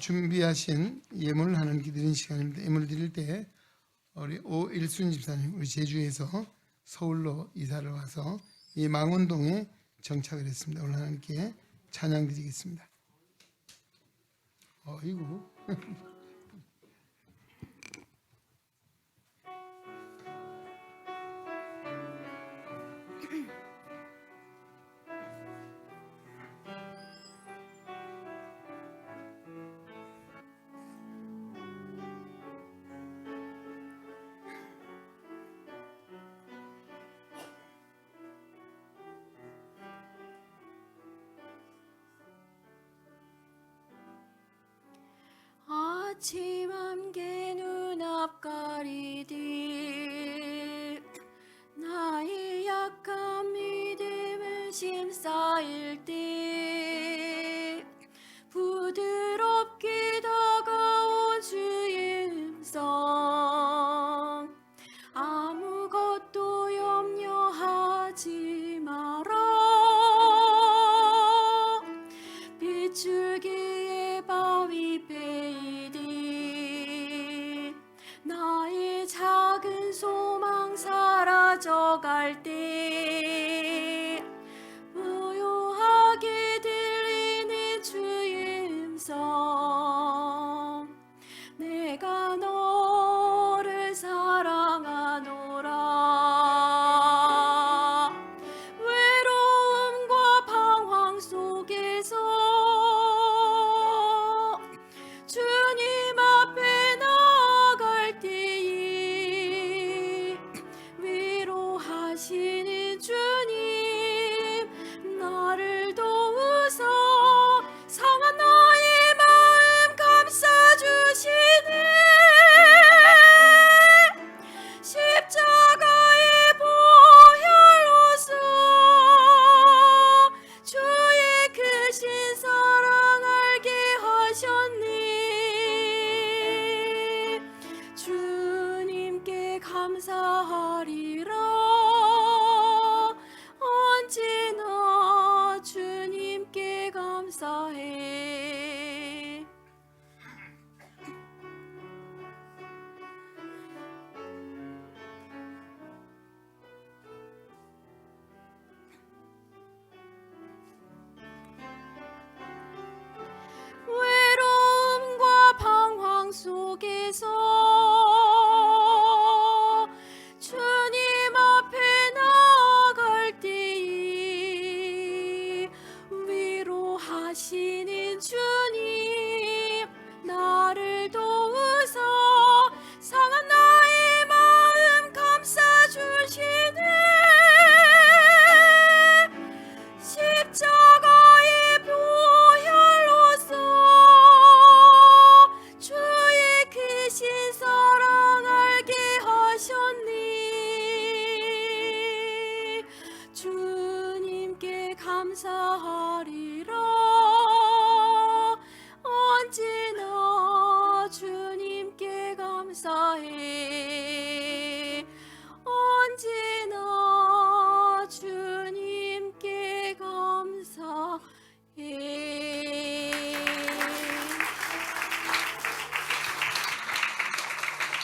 준비하신 예물을 하나님께 드리는 시간입니다. 예물을 드릴 때 우리 오일순 집사님 우리 제주에서 서울로 이사를 와서 이 망원동에 정착을 했습니다. 오늘 하나님께 찬양 드리겠습니다. 어이구 아침 함께 눈앞 가리듯 나의 약한 믿음을 심쌓일 때 사라져갈 때 comes a